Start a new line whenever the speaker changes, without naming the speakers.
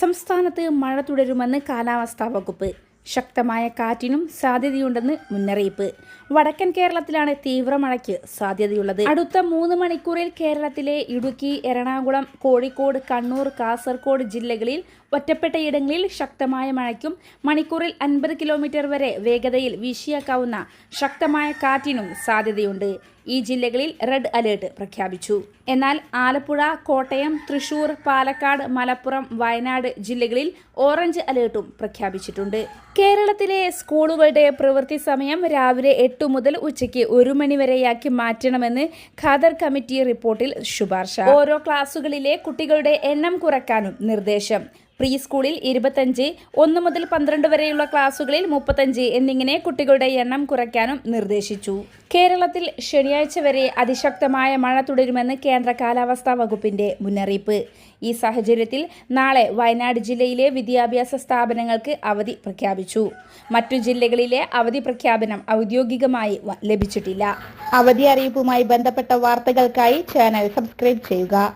സംസ്ഥാനത്ത് മഴ തുടരുമെന്ന് കാലാവസ്ഥാ വകുപ്പ് ശക്തമായ കാറ്റിനും സാധ്യതയുണ്ടെന്ന് മുന്നറിയിപ്പ് വടക്കൻ കേരളത്തിലാണ് തീവ്ര മഴയ്ക്ക് സാധ്യതയുള്ളത് അടുത്ത മൂന്ന് മണിക്കൂറിൽ കേരളത്തിലെ ഇടുക്കി എറണാകുളം കോഴിക്കോട് കണ്ണൂർ കാസർഗോഡ് ജില്ലകളിൽ ഒറ്റപ്പെട്ടയിടങ്ങളിൽ ശക്തമായ മഴയ്ക്കും മണിക്കൂറിൽ അൻപത് കിലോമീറ്റർ വരെ വേഗതയിൽ വീശിയേക്കാവുന്ന ശക്തമായ കാറ്റിനും സാധ്യതയുണ്ട് ഈ ജില്ലകളിൽ റെഡ് അലേർട്ട് പ്രഖ്യാപിച്ചു എന്നാൽ ആലപ്പുഴ കോട്ടയം തൃശൂർ പാലക്കാട് മലപ്പുറം വയനാട് ജില്ലകളിൽ ഓറഞ്ച് അലേർട്ടും പ്രഖ്യാപിച്ചിട്ടുണ്ട് കേരളത്തിലെ സ്കൂളുകളുടെ പ്രവൃത്തി സമയം രാവിലെ എട്ട് മുതൽ ഉച്ചയ്ക്ക് ഒരു മണിവരെയാക്കി മാറ്റണമെന്ന് ഖാദർ കമ്മിറ്റി റിപ്പോർട്ടിൽ ശുപാർശ ഓരോ ക്ലാസുകളിലെ കുട്ടികളുടെ എണ്ണം കുറയ്ക്കാനും നിർദ്ദേശം പ്രീ സ്കൂളിൽ ഇരുപത്തഞ്ച് ഒന്ന് മുതൽ പന്ത്രണ്ട് വരെയുള്ള ക്ലാസുകളിൽ മുപ്പത്തഞ്ച് എന്നിങ്ങനെ കുട്ടികളുടെ എണ്ണം കുറയ്ക്കാനും നിർദ്ദേശിച്ചു കേരളത്തിൽ ശനിയാഴ്ച വരെ അതിശക്തമായ മഴ തുടരുമെന്ന് കേന്ദ്ര കാലാവസ്ഥാ വകുപ്പിന്റെ മുന്നറിയിപ്പ് ഈ സാഹചര്യത്തിൽ നാളെ വയനാട് ജില്ലയിലെ വിദ്യാഭ്യാസ സ്ഥാപനങ്ങൾക്ക് അവധി പ്രഖ്യാപിച്ചു മറ്റു ജില്ലകളിലെ അവധി പ്രഖ്യാപനം ഔദ്യോഗികമായി ലഭിച്ചിട്ടില്ല
അവധി അറിയിപ്പുമായി ബന്ധപ്പെട്ട വാർത്തകൾക്കായി ചാനൽ സബ്സ്ക്രൈബ് ചെയ്യുക